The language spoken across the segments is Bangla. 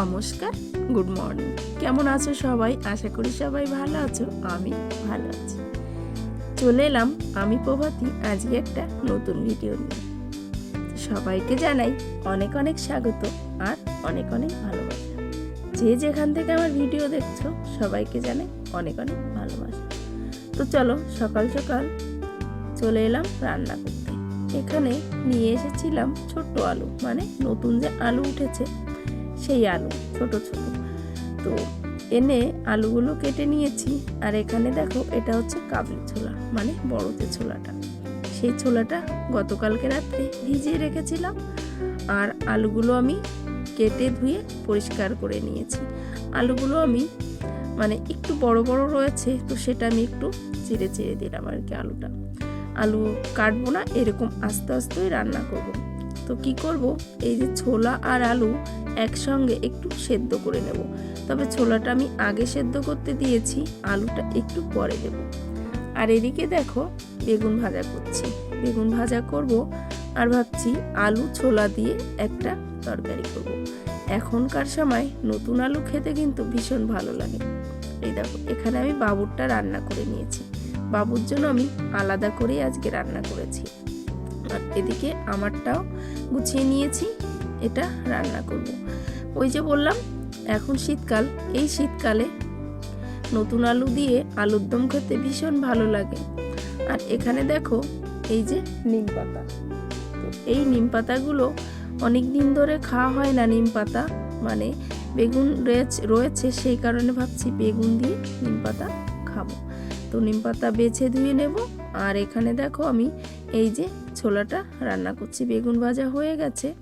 নমস্কার, গুড মর্নিং। কেমন আছো সবাই? আশা করি সবাই ভালো আছো, আমি ভালো আছি। চলে এলাম আমি প্রভাতী, আজকে একটা নতুন ভিডিও নিয়ে। সবাইকে জানাই অনেক অনেক স্বাগত আর অনেক অনেক ভালোবাসা। যে যেখান থেকে আমার ভিডিও দেখছ, সবাইকে জানাই অনেক অনেক ভালোবাসা। তো চলো সকাল সকাল চলে এলাম রান্না করতে। এখানে নিয়ে এসেছিলাম ছোট্ট আলু মানে নতুন যে আলু উঠেছে সেই আলু, ছোট ছোট। তো এনে আলুগুলো কেটে নিয়েছি। আর এখানে দেখো, এটা হচ্ছে কাবলি ছোলা মানে বড় যে ছোলাটা। সেই ছোলাটা গতকালকে রাত্রে ভিজিয়ে রেখেছিলাম। আর আলুগুলো আমি কেটে ধুয়ে পরিষ্কার করে নিয়েছি। আলুগুলো আমি মানে একটু বড় বড় রয়েছে, তো সেটা আমি একটু চিড়ে চিড়ে দিলাম আর কি আলুটা। আলু কাটবো না, এরকম আস্তে, আস্তেই রান্না করব। তো কি করব? এই যে ছোলা আর আলু একসঙ্গে একটু সেদ্ধ করে নেব। তবে ছোলাটা আমি আগে সেদ্ধ করতে দিয়েছি, আলুটা একটু পরে দেব। আর এদিকে দেখো বেগুন ভাজা করছি। বেগুন ভাজা করব আর ভাবছি আলু ছোলা দিয়ে একটা তরকারি করব। এখনকার সময় নতুন আলু খেতে কিন্তু ভীষণ ভালো লাগে। এই দেখো, এখানে আমি বাবুরটা রান্না করে নিয়েছি। বাবুর জন্য আমি আলাদা করেই আজকে রান্না করেছি। আর এদিকে আমারটাও গুছিয়ে নিয়েছি, এটা রান্না করব। ওই যে বললাম, এখন শীতকাল, এই শীতকালে নতুন আলু দিয়ে আলুর দম খেতে ভীষণ ভালো লাগে। আর এখানে দেখো, এই যে নিম পাতা। এই নিম পাতাগুলো অনেক দিন ধরে খাওয়া হয় না নিম পাতা মানে বেগুন রয়েছে, সেই কারণে ভাবছি বেগুন দিয়ে নিম পাতা খাব। তো নিম পাতা বেছে ধুয়ে নেব, আর এখানে দেখো আমি এই যে ছোলাটা রান্না করছি। বেগুন ভাজা হয়ে গেছে।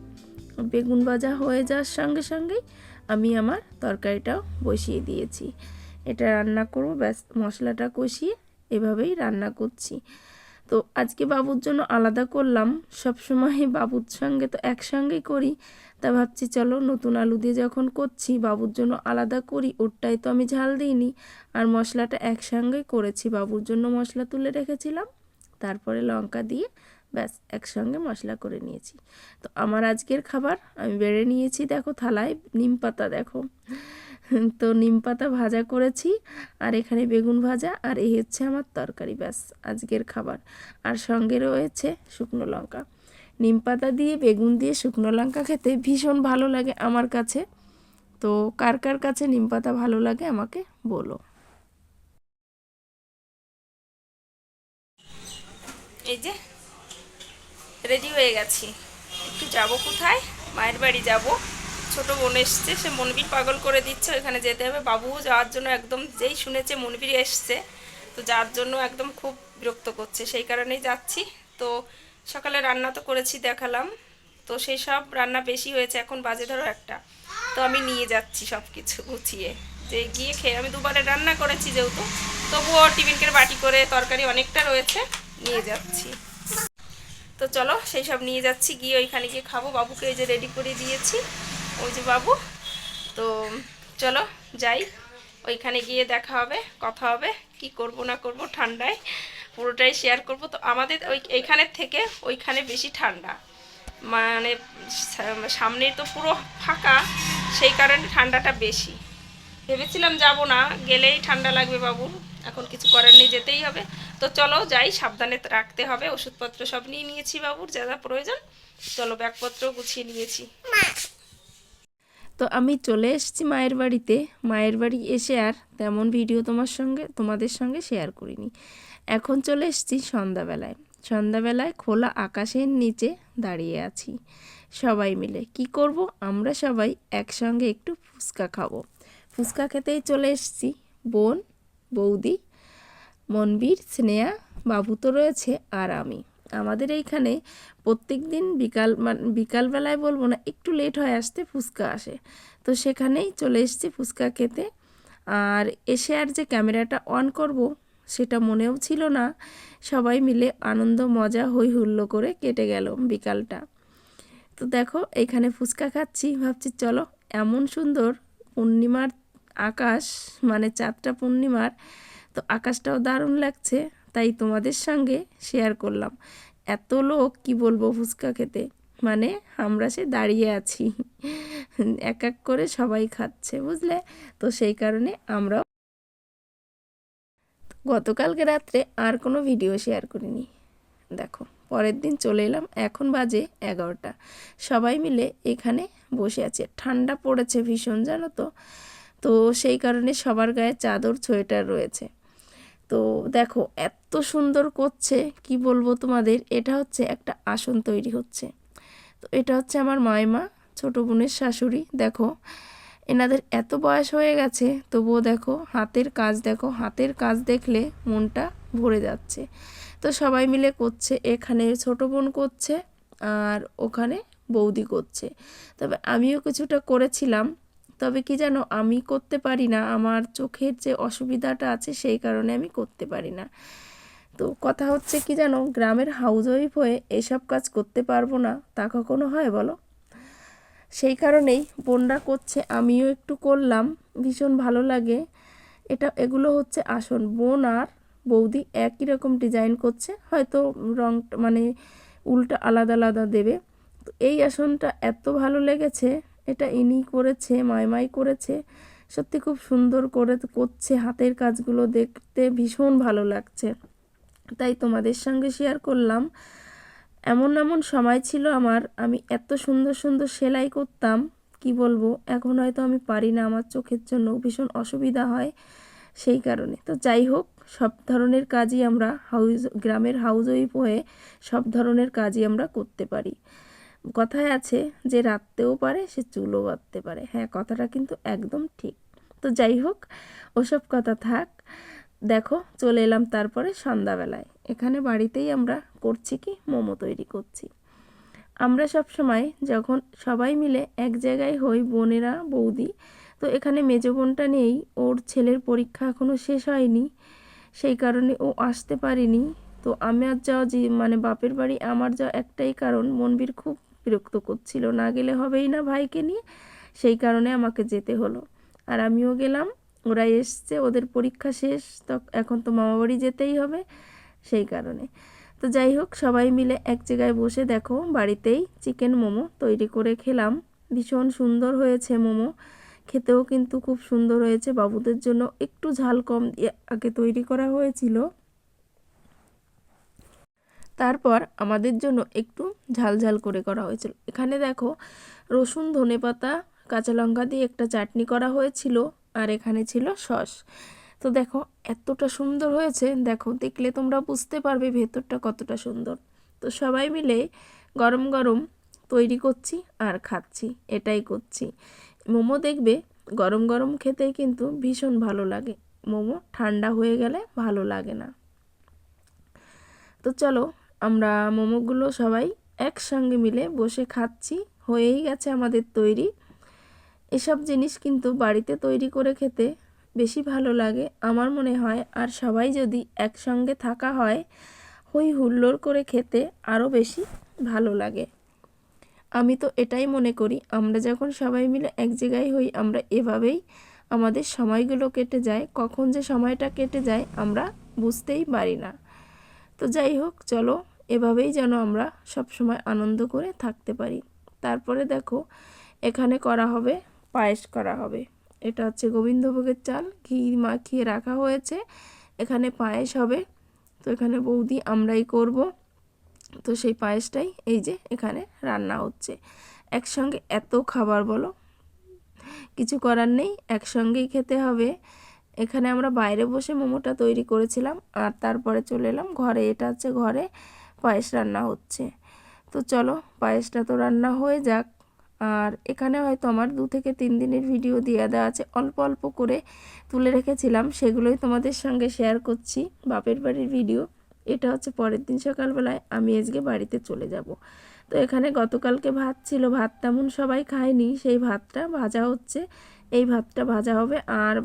বেগুন ভাজা হয়ে যাওয়ার সঙ্গে সঙ্গেই আমি আমার তরকারিটাও বসিয়ে দিয়েছি। এটা রান্না করব, ব্যাস মশলাটা কষিয়ে এভাবেই রান্না করছি। তো আজকে বাবুর জন্য আলাদা করলাম। সব সময় বাবুর সঙ্গে তো একসঙ্গেই করি। তা ভাবছি চলো নতুন আলু দিয়ে যখন করছি, বাবুর জন্য আলাদা করি। ওরটাই তো আমি ঝাল দিইনি। আর মশলাটা একসঙ্গেই করেছি। বাবুর জন্য মশলা তুলে রেখেছিলাম। তারপরে লঙ্কা দিয়ে ব্যাস, একসঙ্গে মশলা করে নিয়েছি। তো আমার আজকের খাবার, আমি বেড়ে নিয়েছি দেখো থালায়, নিম পাতা দেখো। তো নিম পাতা ভাজা করেছি, আর এখানে বেগুন ভাজা, আর এই হচ্ছে আমার তরকারি, ব্যাস, আজকের খাবার। আর সঙ্গে রয়েছে শুকনো লঙ্কা। নিম পাতা দিয়ে বেগুন দিয়ে শুকনো লঙ্কা খেতে ভীষণ ভালো লাগে আমার কাছে। তো কার কার কাছে নিম পাতা ভালো লাগে আমাকে বলো। এই যে রেডি হয়ে গেছি। একটু যাব কোথায়? মায়ের বাড়ি যাব। ছোট বোন এসছে, সে মনবীর পাগল করে দিচ্ছে, ওখানে যেতে হবে। বাবু যাওয়ার জন্য একদম যেই শুনেছে মনবীর এসছে, তো যার জন্য একদম খুব বিরক্ত করছে। সেই কারণেই যাচ্ছি। তো সকালে রান্না তো করেছি, দেখালাম। তো সেই সব রান্না বেশি হয়েছে, এখন বাজে ধরো একটা। তো আমি নিয়ে যাচ্ছি সব কিছু গুছিয়ে। যে গিয়ে খেয়ে, আমি দুবারে রান্না করেছি যেহেতু, তবুও টিফিনকের বাটি করে তরকারি অনেকটা রয়েছে, নিয়ে যাচ্ছি। তো চলো সেই সব নিয়ে যাচ্ছি, গিয়ে ওইখানে গিয়ে খাব। বাবুকে এই যে রেডি করে দিয়েছি। ওই যে বাবু। তো চলো যাই। ওইখানে গিয়ে দেখা হবে, কথা হবে, কি করব না করব ঠান্ডায়। পুরোটাই শেয়ার করব। তো আমাদের ওই এইখানের থেকে ওইখানে বেশি ঠান্ডা। মানে সামনে তো পুরো ফাঁকা, সেই কারণে ঠান্ডাটা বেশি। ভেবেছিলাম যাব না, গেলেই ঠান্ডা লাগবে বাবু। এখন কিছু করার নেই, যেতেই হবে। তো চলো যাই, সাবধানে রাখতে হবে। ওষুধপত্র সব নিয়ে নিয়েছি বাবুর, যা যা প্রয়োজন। চলো ব্যাগপত্র গুছিয়ে নিয়েছি। তো আমি চলে এসেছি মায়ের বাড়িতে। মায়ের বাড়ি এসে আর তেমন ভিডিও তোমার সঙ্গে, তোমাদের সঙ্গে শেয়ার করিনি। এখন চলে এসেছি সন্ধ্যাবেলায়। সন্ধ্যাবেলায় খোলা আকাশের নিচে দাঁড়িয়ে আছি। সবাই মিলে। কি করব? আমরা সবাই একসঙ্গে একটু ফুচকা খাব। ফুচকা খেতেই চলে এসেছি। বোন, বৌদি মনবীর, স্নেহা, বাবু তো রয়েছে আর আমি। আমাদের এইখানে প্রত্যেক দিন বিকাল বিকালবেলায় বলব না, একটু লেট হয় আসতে, ফুচকা আসে। তো সেখানেই চলে এসেছি ফুচকা খেতে। আর এসে আর যে ক্যামেরাটা অন করব, সেটা মনেও ছিল না। সবাই মিলে আনন্দ, মজা হই হুল্লো করে কেটে গেল বিকালটা। তো দেখো, এখানে ফুচকা খাচ্ছি, ভাবছি চলো, এমন সুন্দর পূর্ণিমার আকাশ মানে চাঁদটা পূর্ণিমার তো আকাশটাও দারুণ লাগছে, তাই তোমাদের সঙ্গে শেয়ার করলাম। এত লোক, কি বলব ফুচকা খেতে? মানে আমরা সে দাঁড়িয়ে আছি। এক এক করে সবাই খাচ্ছে, বুঝলে? তো সেই কারণে আমরা গতকালকে রাত্রে আর কোনো ভিডিও শেয়ার করিনি। দেখো, পরের দিন চলে এলাম, এখন বাজে এগারোটা। সবাই মিলে এখানে বসে আছে। ঠান্ডা পড়েছে ভীষণ, জানো তো? তো সেই কারণে সবার গায়ে চাদর, সোয়েটার রয়েছে। তো দেখো, এত সুন্দর করছে, কি বলব তোমাদের? এটা হচ্ছে একটা আসন তৈরি হচ্ছে। তো এটা হচ্ছে আমার মায়মা ছোটো বোনের শাশুড়ি, দেখো। এনাদের এত বয়স হয়ে গেছে, তবুও দেখো, হাতের কাজ দেখো, হাতের কাজ দেখলে মনটা ভরে যাচ্ছে। তো সবাই মিলে করছে, এখানে ছোট বোন করছে আর ওখানে বৌদি করছে। তবে আমিও কিছুটা করেছিলাম তবে কি জানো আমি করতে পারি না, আমার চোখের যে অসুবিধাটা আছে সেই কারণে আমি করতে পারি না। তো কথা হচ্ছে কি জানো গ্রামের হাউস ওয়াইফ হয়ে এসব কাজ করতে পারব না, তা কখনো হয় বলো? সেই কারণেই বোনরা করছে, আমিও একটু করলাম, ভীষণ ভালো লাগে। এটা, এগুলো হচ্ছে আসন বোন আর বৌদি একই রকম ডিজাইন করছে, হয়তো রং মানে উল্টা আলাদা আলাদা দেবে। তো এই আসনটা এত ভালো লেগেছে এটা ইনি করেছে মাইমাই করেছে। সত্যি খুব সুন্দর করে করছে, হাতের কাজগুলো দেখতে ভীষণ ভালো লাগছে। তাই তোমাদের সঙ্গে শেয়ার করলাম। এমন এমন সময় ছিল আমার, আমি এত সুন্দর সুন্দর সেলাই করতাম, কি বলব? এখন হয়তো আমি পারি না, আমার চোখের জন্য ভীষণ অসুবিধা হয় সেই কারণে। তো যাই হোক, সব ধরনের কাজই আমরা হাউস গ্রামের হাউস ওয়াইফ হয়ে সব ধরনের কাজই আমরা করতে পারি। কথায় আছে যে রাঁধতেও পারে, সে চুলও বাঁধতে পারে। হ্যাঁ কথাটা কিন্তু একদম ঠিক। তো যাই হোক, ওসব কথা থাক। দেখো, চলে এলাম তারপরে সন্ধ্যাবেলায়। এখানে বাড়িতেই আমরা করছি কি? মোমো তৈরি করছি। আমরা সব সময় যখন সবাই মিলে এক জায়গায় হই, বোনেরা, বৌদি, তো এখানে মেজো বোনটা নেই, ওর ছেলের পরীক্ষা এখনও শেষ হয়নি, সেই কারণে ও আসতে পারেনি। তো আমার যাওয়া যে মানে বাপের বাড়ি, আমার যাওয়া একটাই কারণ, মনবীর খুব বিরক্ত করছিল, না গেলে হবেই না ভাইকে নিয়ে। সেই কারণে আমাকে যেতে হলো। আর আমিও গেলাম ওরা এসছে, ওদের পরীক্ষা শেষ, তো এখন তো মামাবাড়ি যেতেই হবে, সেই কারণে। তো যাই হোক, সবাই মিলে এক জায়গায় বসে দেখো, বাড়িতেই চিকেন মোমো তৈরি করে খেলাম। ভীষণ সুন্দর হয়েছে মোমো। খেতেও কিন্তু খুব সুন্দর হয়েছে, বাবুদের জন্য একটু ঝাল কম দিয়ে আগে তৈরি করা হয়েছিল। তারপর আমাদের জন্য একটু ঝাল ঝাল করে করা হয়েছিল। এখানে দেখো, রসুন ধনেপাতা কাঁচা লঙ্কা দিয়ে একটা চাটনি করা হয়েছিল আর এখানে ছিল সস। তো দেখো, এতটা সুন্দর হয়েছে। দেখো, দেখলে তোমরা বুঝতে পারবে ভেতরটা কতটা সুন্দর। তো সবাই মিলে গরম গরম তৈরি করছি আর খাচ্ছি, এটাই করছি। মোমো দেখবে, গরম গরম খেতে কিন্তু ভীষণ ভালো লাগে। মোমো ঠান্ডা হয়ে গেলে ভালো লাগে না। তো চলো আমরা মোমোগুলো সবাই একসঙ্গে মিলে বসে খাচ্ছি। হয়েই গেছে আমাদের তৈরি। এসব জিনিস কিন্তু বাড়িতে তৈরি করে খেতে বেশি ভালো লাগে আমার মনে হয়। আর সবাই যদি একসঙ্গে থাকা হয়, হই হুল্লোড় করে খেতে আরও বেশি ভালো লাগে। আমি তো এটাই মনে করি, আমরা যখন সবাই মিলে এক জায়গায় হই, আমরা এভাবেই আমাদের সময়গুলো কেটে যায়। কখন যে সময়টা কেটে যায় আমরা বুঝতেই পারি না। তো যাই হোক, চলো এভাবেই যেন আমরা সব সময় আনন্দ করে থাকতে পারি। তারপরে দেখো, এখানে করা হবে, পায়েস করা হবে। এটা হচ্ছে গোবিন্দভোগের চাল, ঘি মাখিয়ে রাখা হয়েছে। এখানে পায়েস হবে। তো এখানে বৌদি, আমরাই করব। তো সেই পায়েসটাই এই যে এখানে রান্না হচ্ছে। একসঙ্গে এত খাবার বলো। কিছু করার নেই, একসঙ্গেই খেতে হবে। এখানে আমরা বাইরে বসে মোমোটা তৈরি করেছিলাম। আর তারপরে চলে এলাম ঘরে। এটা হচ্ছে ঘরে পায়েস রান্না হচ্ছে। তো চলো, পায়েসটা তো রান্না হয়ে যাক। আর এখানে হয়তো আমার দু থেকে তিন দিনের ভিডিও দিয়ে দেওয়া আছে। অল্প অল্প করে তুলে রেখেছিলাম। সেগুলোই তোমাদের সঙ্গে শেয়ার করছি বাপের বাড়ির ভিডিও। এটা হচ্ছে পরের দিন সকালবেলায় আমি আজকে বাড়িতে চলে যাব। তো এখানে গতকালকে ভাত ছিল। ভাত তেমন সবাই খায়নি। সেই ভাতটা ভাজা হচ্ছে। এই ভাতটা ভাজা হবে। আর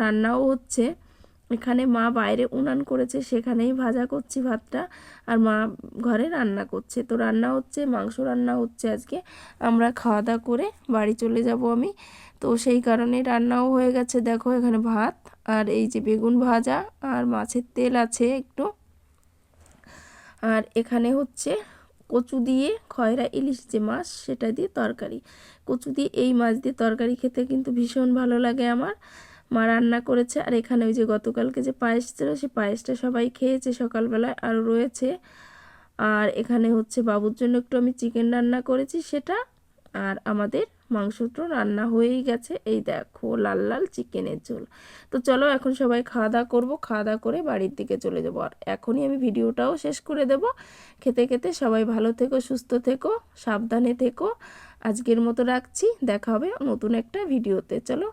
রান্নাও হচ্ছে। এখানে মা বাইরে উনান করেছে, সেখানেই ভাজা করছি ভাতটা আর মা ঘরে রান্না করছে। তো রান্না হচ্ছে, মাংস রান্না হচ্ছে আজকে। আমরা খাওয়া দাওয়া করে বাড়ি চলে যাব আমি। তো সেই কারণে রান্নাও হয়ে গেছে, দেখো এখানে ভাত আর এই যে বেগুন ভাজা আর মাছের তেল আছে একটু। আর এখানে হচ্ছে কচু দিয়ে খয়রা ইলিশ যে মাছ, সেটা দিয়ে তরকারি। কচু দিয়ে এই মাছ দিয়ে তরকারি খেতে কিন্তু ভীষণ ভালো লাগে আমার। মা রান্না করেছে। আর এখানে ওই যে গতকালকে যে পায়েস ছিল সেই পায়েসটা সবাই খেয়েছে সকালবেলায় আরও রয়েছে। আর এখানে হচ্ছে বাবুর জন্য একটু আমি চিকেন রান্না করেছি সেটা। আর আমাদের মাংসটা রান্না হয়েই গেছে। এই দেখো, লাল লাল চিকেনের ঝোল। তো চলো এখন সবাই খাওয়া দাওয়া করব। খাওয়া দাওয়া করে বাড়ির দিকে চলে যাব। আর এখনই আমি ভিডিওটাও শেষ করে দেব। খেতে খেতে সবাই ভালো থেকো, সুস্থ থেকো, সাবধানে থেকো। আজকের মতো রাখছি। দেখা হবে নতুন একটা ভিডিওতে। চলো